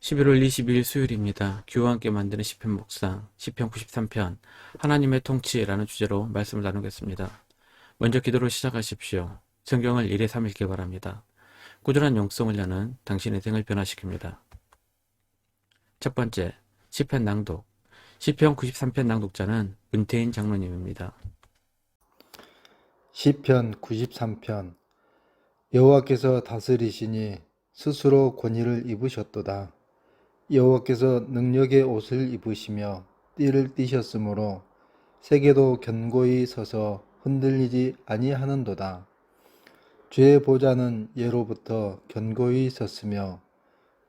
11월 22일 수요일입니다. 규와 함께 만드는 시편 묵상, 시편 93편, 하나님의 통치라는 주제로 말씀을 나누겠습니다. 먼저 기도로 시작하십시오. 성경을 1회 3읽기 바랍니다. 꾸준한 영성을 여는 당신의 생을 변화시킵니다. 첫 번째, 시편 낭독. 시편 93편 낭독자는 은태인 장로님입니다. 시편 93편 여호와께서 다스리시니 스스로 권위를 입으셨도다. 여호와께서 능력의 옷을 입으시며 띠를 띠셨으므로 세계도 견고히 서서 흔들리지 아니하는도다. 주의 보좌는 예로부터 견고히 섰으며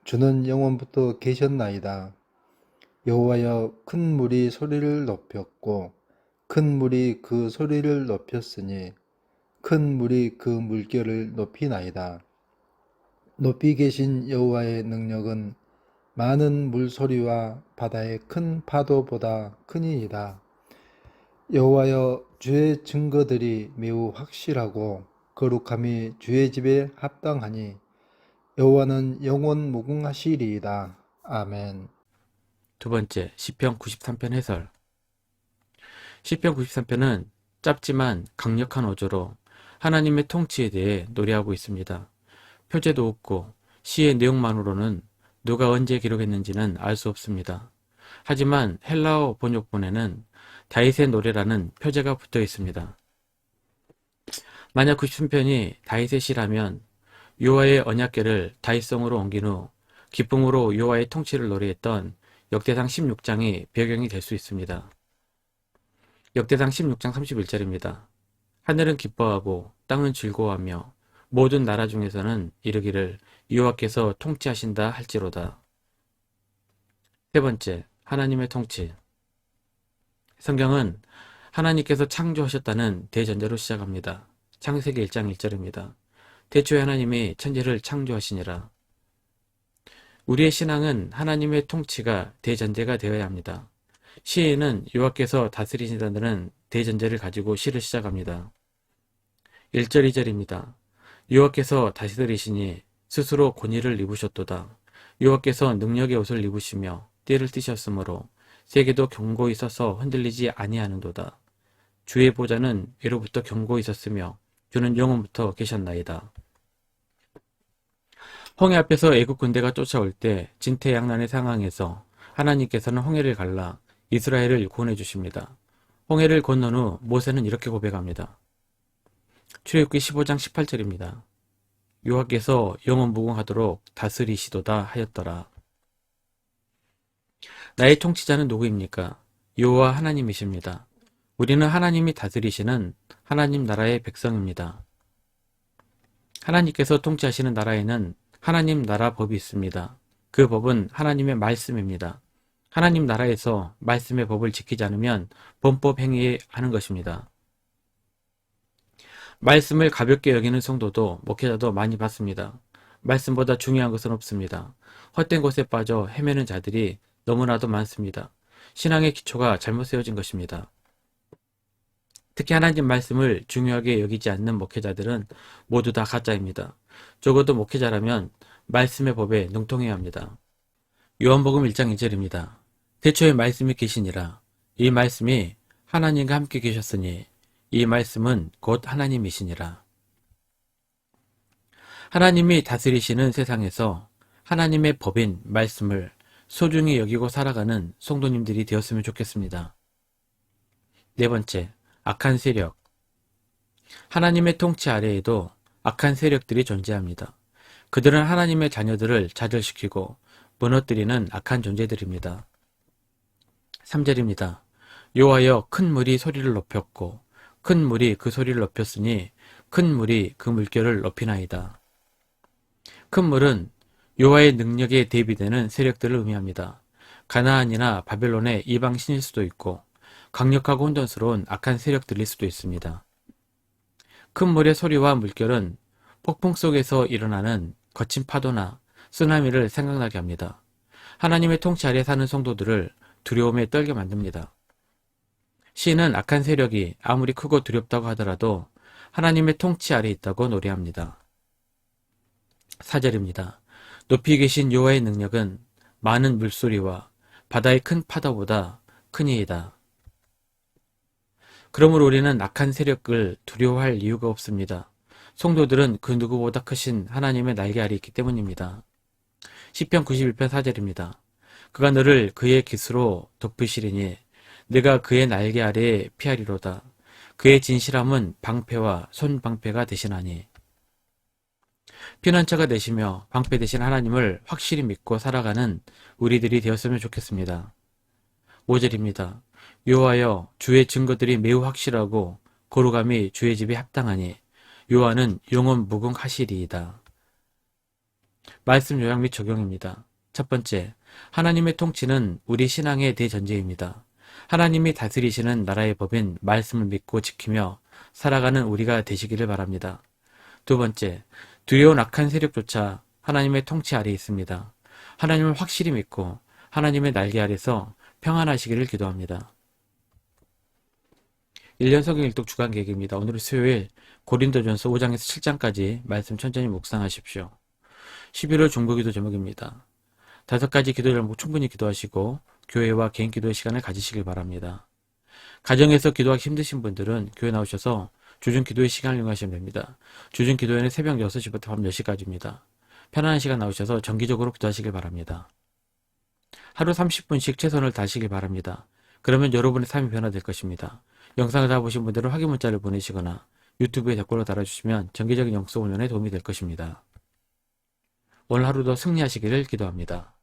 주는 영원부터 계셨나이다. 여호와여 큰 물이 소리를 높였고 큰 물이 그 소리를 높였으니 큰 물이 그 물결을 높이나이다. 높이 계신 여호와의 능력은 많은 물소리와 바다의 큰 파도보다 크니이다. 여호와여 주의 증거들이 매우 확실하고 거룩함이 주의 집에 합당하니 여호와는 영원 무궁하시리이다. 아멘. 두 번째, 시편 93편 해설. 시편 93편은 짧지만 강력한 어조로 하나님의 통치에 대해 노래하고 있습니다. 표제도 없고 시의 내용만으로는 누가 언제 기록했는지는 알 수 없습니다. 하지만 헬라어 번역본에는 다윗의 노래라는 표제가 붙어 있습니다. 만약 93편이 다윗의 시라면 요하의 언약궤를 다윗성으로 옮긴 후 기쁨으로 요하의 통치를 노래했던 역대상 16장이 배경이 될 수 있습니다. 역대상 16장 31절입니다. 하늘은 기뻐하고 땅은 즐거워하며 모든 나라 중에서는 이르기를 여호와께서 통치하신다 할지로다. 세 번째, 하나님의 통치. 성경은 하나님께서 창조하셨다는 대전제로 시작합니다. 창세기 1장 1절입니다. 대초에 하나님이 천지를 창조하시니라. 우리의 신앙은 하나님의 통치가 대전제가 되어야 합니다. 시인은 여호와께서 다스리신다는 대전제를 가지고 시를 시작합니다. 1절 2절입니다. 여호와께서 다스리시니 스스로 권위를 입으셨도다. 여호와께서 능력의 옷을 입으시며 띠를 띠셨으므로 세계도 견고히 서서 흔들리지 아니하는도다. 주의 보좌는 예로부터 견고히 있었으며 주는 영원부터 계셨나이다. 홍해 앞에서 애국 군대가 쫓아올 때 진퇴양난의 상황에서 하나님께서는 홍해를 갈라 이스라엘을 구원해 주십니다. 홍해를 건넌 후 모세는 이렇게 고백합니다. 출애굽기 15장 18절입니다. 여호와께서 영원 무궁하도록 다스리시도다 하였더라. 나의 통치자는 누구입니까? 여호와 하나님이십니다. 우리는 하나님이 다스리시는 하나님 나라의 백성입니다. 하나님께서 통치하시는 나라에는 하나님 나라 법이 있습니다. 그 법은 하나님의 말씀입니다. 하나님 나라에서 말씀의 법을 지키지 않으면 범법 행위 하는 것입니다. 말씀을 가볍게 여기는 성도도 목회자도 많이 봤습니다. 말씀보다 중요한 것은 없습니다. 헛된 곳에 빠져 헤매는 자들이 너무나도 많습니다. 신앙의 기초가 잘못 세워진 것입니다. 특히 하나님 말씀을 중요하게 여기지 않는 목회자들은 모두 다 가짜입니다. 적어도 목회자라면 말씀의 법에 능통해야 합니다. 요한복음 1장 2절입니다. 대초에 말씀이 계시니라. 이 말씀이 하나님과 함께 계셨으니 이 말씀은 곧 하나님이시니라. 하나님이 다스리시는 세상에서 하나님의 법인 말씀을 소중히 여기고 살아가는 성도님들이 되었으면 좋겠습니다. 네 번째, 악한 세력. 하나님의 통치 아래에도 악한 세력들이 존재합니다. 그들은 하나님의 자녀들을 좌절시키고 무너뜨리는 악한 존재들입니다. 3절입니다. 요하여 큰 물이 소리를 높였고 큰 물이 그 소리를 높였으니 큰 물이 그 물결을 높이나이다. 큰 물은 요하의 능력에 대비되는 세력들을 의미합니다. 가나안이나 바벨론의 이방 신일 수도 있고 강력하고 혼돈스러운 악한 세력들일 수도 있습니다. 큰 물의 소리와 물결은 폭풍 속에서 일어나는 거친 파도나 쓰나미를 생각나게 합니다. 하나님의 통치 아래 사는 성도들을 두려움에 떨게 만듭니다. 시인은 악한 세력이 아무리 크고 두렵다고 하더라도 하나님의 통치 아래 있다고 노래합니다. 4절입니다. 높이 계신 여호와의 능력은 많은 물소리와 바다의 큰 파도보다 크니이다. 그러므로 우리는 악한 세력을 두려워할 이유가 없습니다. 성도들은 그 누구보다 크신 하나님의 날개 아래 있기 때문입니다. 시편 91편 4절입니다. 그가 너를 그의 깃으로 덮으시리니 내가 그의 날개 아래에 피하리로다. 그의 진실함은 방패와 손방패가 되시나니 피난처가 되시며 방패 되신 하나님을 확실히 믿고 살아가는 우리들이 되었으면 좋겠습니다. 5절입니다. 요하여 주의 증거들이 매우 확실하고 거룩함이 주의 집에 합당하니 요하는 영원 무궁하시리이다. 말씀 요약 및 적용입니다. 첫 번째, 하나님의 통치는 우리 신앙의 대전제입니다. 하나님이 다스리시는 나라의 법인 말씀을 믿고 지키며 살아가는 우리가 되시기를 바랍니다. 두 번째, 두려운 악한 세력조차 하나님의 통치 아래 있습니다. 하나님을 확실히 믿고 하나님의 날개 아래서 평안하시기를 기도합니다. 1년 성경 일독 주간 계획입니다. 오늘은 수요일 고린도전서 5장에서 7장까지 말씀 천천히 묵상하십시오. 11월 중보기도 제목입니다. 다섯 가지 기도 제목 충분히 기도하시고 교회와 개인 기도의 시간을 가지시길 바랍니다. 가정에서 기도하기 힘드신 분들은 교회 나오셔서 주중 기도의 시간을 이용하시면 됩니다. 주중 기도회는 새벽 6시부터 밤 10시까지입니다. 편안한 시간 나오셔서 정기적으로 기도하시길 바랍니다. 하루 30분씩 최선을 다하시길 바랍니다. 그러면 여러분의 삶이 변화될 것입니다. 영상을 다 보신 분들은 확인 문자를 보내시거나 유튜브에 댓글로 달아주시면 정기적인 영성 훈련에 도움이 될 것입니다. 오늘 하루도 승리하시기를 기도합니다.